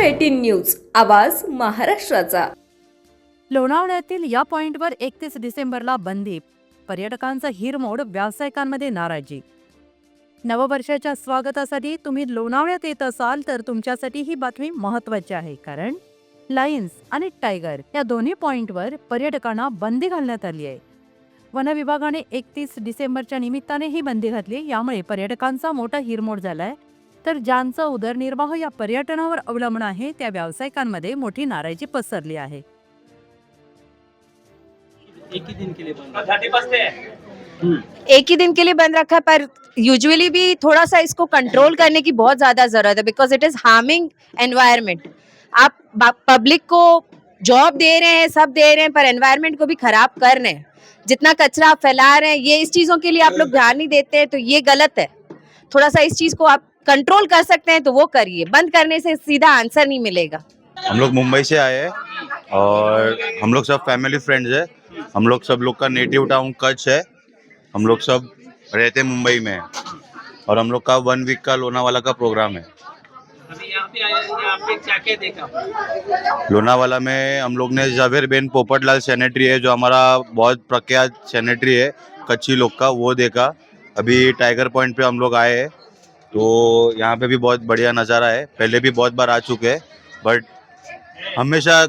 Eighteen news आवाज महाराष्ट्राचा. लोणावळ्यातील या पॉइंटवर एकतीस डिसेंबरला बंदी पर्यटकांचा हिरमोड व्यावसायिकांमध्ये नाराजी. नववर्षाच्या स्वागतासाठी तुम्ही लोणावळ्यात येत असाल तर तुमच्यासाठी ही बातमी महत्त्वाची आहे कारण लायन्स आणि टायगर या दोन्ही पॉइंटवर पर्यटकांना बंदी घालण्यात आली आहे. वन विभागाने एकतीस डिसेंबरच्या निमित्ताने ही बंदी घातली यामुळे पर्यटकांचा मोठा हिरमोड झालाय. तर ज्यांचा उदरनिर्वाह या पर्यटनावर अवलंबून आहे त्या व्यावसायिकांमध्ये मोठी नाराजी पसरली आहे. एक ही दिन के लिए बंद एक ही. दिन के लिए बंद रखा है पर यूजुअली भी थोड़ा सा इसको कंट्रोल करने की बहुत ज़्यादा ज़रूरत है because it is harming environment आप पब्लिक को जॉब दे रहे हैं सब दे रहे हैं पर एनवायरमेंट को भी खराब कर रहे हैं। जितना कचरा आप फैला रहे हैं ये इस चीज़ों के लिए आप लोग ध्यान नहीं देते हैं तो ये गलत है। थोड़ा सा इस चीज़ को आप कंट्रोल कर सकते हैं तो वो करिए। बंद करने से सीधा आंसर नहीं मिलेगा। हम लोग मुंबई से आए हैं और हम लोग सब फैमिली फ्रेंड्स है। हम लोग सब लोग का नेटिव टाउन कच्छ है। हम लोग सब रहते मुंबई में और हम लोग का वन वीक का लोनावाला का प्रोग्राम है। अभी यहाँ पे आए यहाँ पे क्या क्या देखा? लोनावाला में हम लोग ने जावेर बेन पोपटलाल सैनिटरी है जो हमारा बहुत प्रख्यात सैनिटरी है कच्ची लोग का वो देखा। अभी टाइगर पॉइंट पे हम लोग आए हैं। तो यहाँ पे भी बहुत बढ़िया नज़ारा है। पहले भी बहुत बार आ चुके हैं बट हमेशा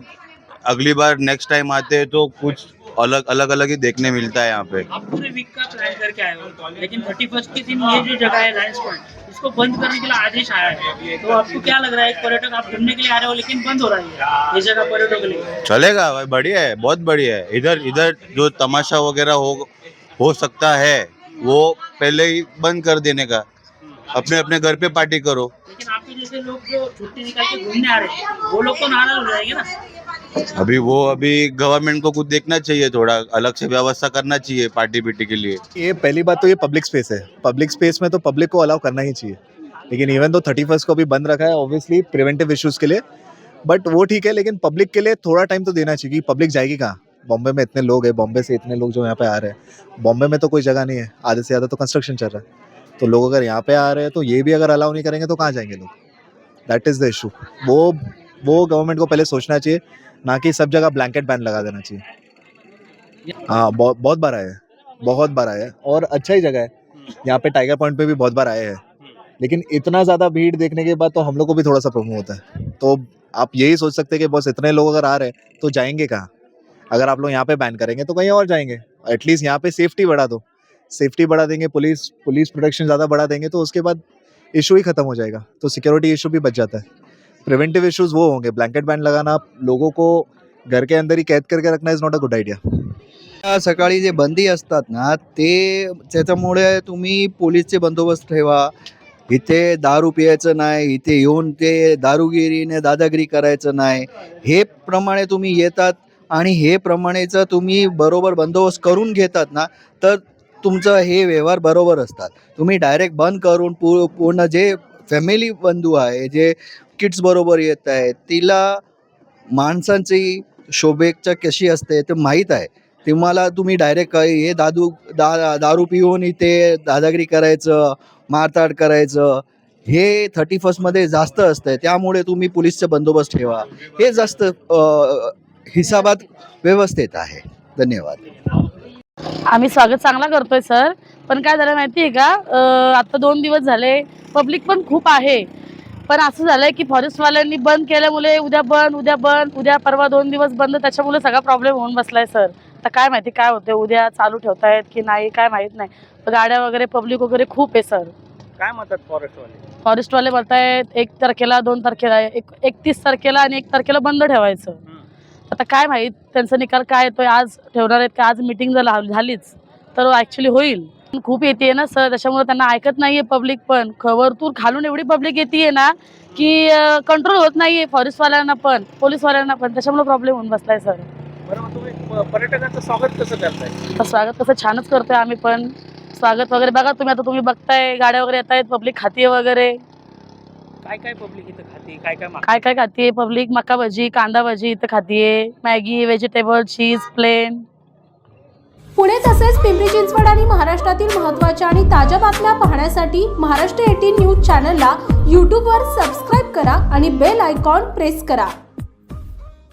अगली बार नेक्स्ट टाइम आते हैं तो कुछ अलग अलग अलग ही देखने मिलता है यहाँ पे। आप पूरे वीक का प्लान करके आए हो लेकिन थर्टी फ़र्स्ट के दिन ये जो जगह है पॉइंट इसको बंद करने के लिए आदेश आया है। तो आपको क्या लग रहा है पर्यटक आप घूमने के लिए आ रहे हो लेकिन बंद हो रहा है ये जगह पर्यटकों के लिए? चलेगा भाई बढ़िया है बहुत बढ़िया है। इधर इधर जो तमाशा वगैरह हो हो सकता है वो पहले ही बंद कर देने का। अपने अपने घर पे पार्टी करो। लेकिन आपके जैसे लोग जो छुट्टी निकाल के घूमने आ रहे हैं वो लोग तो नाराज़ हो जाएँगे ना? अभी वो अभी गवर्नमेंट को कुछ देखना चाहिए थोड़ा अलग से व्यवस्था करना चाहिए पार्टी पीटी के लिए। ये पहली बात तो ये पब्लिक स्पेस है। पब्लिक स्पेस में तो पब्लिक को अलाउ करना ही चाहिए। लेकिन इवन तो थर्टी फ़र्स्ट को भी बंद रखा है ऑब्वियसली प्रिवेंटिव इश्यूज़ के लिए बट वो ठीक है लेकिन पब्लिक के लिए थोड़ा टाइम तो देना चाहिए पब्लिक जाएगी कहाँ? बॉम्बे में इतने लोग हैं बॉम्बे से इतने लोग जो यहाँ पे आ रहे हैं। बॉम्बे में तो कोई जगह नहीं है आधे से ज़्यादा तो कंस्ट्रक्शन चल रहा है। तो लोग अगर यहाँ पे आ रहे हैं तो ये भी अगर अलाउ नहीं करेंगे तो कहाँ जाएँगे लोग? दैट इज़ द इशू वो वो गवर्नमेंट को पहले सोचना चाहिए ना कि सब जगह ब्लैंकेट बैन लगा देना चाहिए। हाँ बहुत बहुत बार आए हैं बहुत बार आए हैं और अच्छा ही जगह है। यहाँ पे टाइगर पॉइंट पे भी बहुत बार आए हैं। लेकिन इतना ज़्यादा भीड़ देखने के बाद तो हम लोग को भी थोड़ा सा प्रॉब्लम होता है। तो आप यही सोच सकते हैं कि बस इतने लोग अगर आ रहे हैं तो जाएँगे कहाँ? अगर आप लोग यहाँ पे बैन करेंगे तो कहीं और जाएँगे। एटलीस्ट यहाँ पे सेफ्टी बढ़ा दो। सेफ्टी बढ़ा देंगे पुलिस पुलिस प्रोटेक्शन ज़्यादा बढ़ा देंगे तो उसके बाद इशू ही खत्म हो जाएगा। तो सिक्योरिटी इशू भी बच जाता है। प्रिवेंटिव इश्यूज वो होंगे ब्लैंकेट बैन लगाना लोगों को घर के अंदर ही कैद करके रखना is not a good idea सकाळी जे बंदी असतात ना ते त्याच्यामुळे तुम्ही पोलीसचे बंदोबस्त ठेवा. इथे दारू पियायचं नाही इथे येऊन ते दारूगिरीने दादागिरी करायचं नाही. हे प्रमाणे तुम्ही येतात आणि हे प्रमाणेचं तुम्ही बरोबर बंदोबस्त करून घेतात ना तर तुमचं हे व्यवहार बरोबर असतात. तुम्ही डायरेक्ट बंद करून पू पूर्ण जे फॅमिली बंधू आहे जे किड्स बरोबर येत आहे तिला माणसांची शोभेच्छा कशी असते ते माहीत आहे. तुम्हाला तुम्ही डायरेक्ट हे दादू दा दारू पिऊन इथे दादागिरी करायचं मारताड करायचं हे थर्टी फर्स्टमध्ये जास्त असतं त्यामुळे तुम्ही पोलीसचा बंदोबस्त ठेवा. हे जास्त हिसाबात व्यवस्थित आहे. धन्यवाद. आम्ही स्वागत चांगला करतोय सर. पण काय झालं माहिती आहे का आता दोन दिवस झाले पब्लिक पण खूप आहे. पण असं झालंय की फॉरेस्टवाल्यांनी बंद केल्यामुळे उद्या बंद उद्या बंद उद्या परवा दोन दिवस बंद त्याच्यामुळे सगळा प्रॉब्लेम होऊन बसलाय सर. आता काय माहिती काय होते उद्या चालू ठेवतायत की नाही काय माहीत नाही. गाड्या वगैरे पब्लिक वगैरे खूप आहे सर. काय म्हणतात फॉरेस्ट वाले फॉरेस्टवाले म्हणतायत एक तारखेला दोन तारखेला एक एकतीस तारखेला आणि एक तारखेला बंद ठेवायचं. आता काय माहीत त्यांचा निकाल काय येतोय आज ठेवणार आहेत का? आज मिटिंग जर झाल- झालीच. तर ॲक्च्युली होईल. पण खूप येते ना सर त्याच्यामुळे त्यांना ऐकत नाहीये पब्लिक पण. खबरतूर खालून एवढी पब्लिक येते ना की कंट्रोल होत नाहीये फॉरेस्टवाल्यांना पण पोलीसवाल्यांना पण. त्याच्यामुळे प्रॉब्लेम होऊन बसलाय सर पर्यटकांचं स्वागत कसं करताय? स्वागत कसं छानच करतोय आम्ही पण. स्वागत वगैरे बघा तुम्ही आता तुम्ही बघताय गाड्या वगैरे येत आहेत पब्लिक खातीये वगैरे. काय काय पब्लिक इथं खाते? काय काय मागते? काय काय खातीये पब्लिक मका भजी कांदा भजी इथं खातीये Maggi vegetable cheese plain Pune तसेच पिंपरी चिंचवड आणि महाराष्ट्रातील महत्त्वाच्या आणि ताज्या बातम्या पाहण्यासाठी महाराष्ट्र एटीन न्यूज चॅनलला यूट्यूबवर सबस्क्राईब करा आणि बेल आयकॉन प्रेस करा.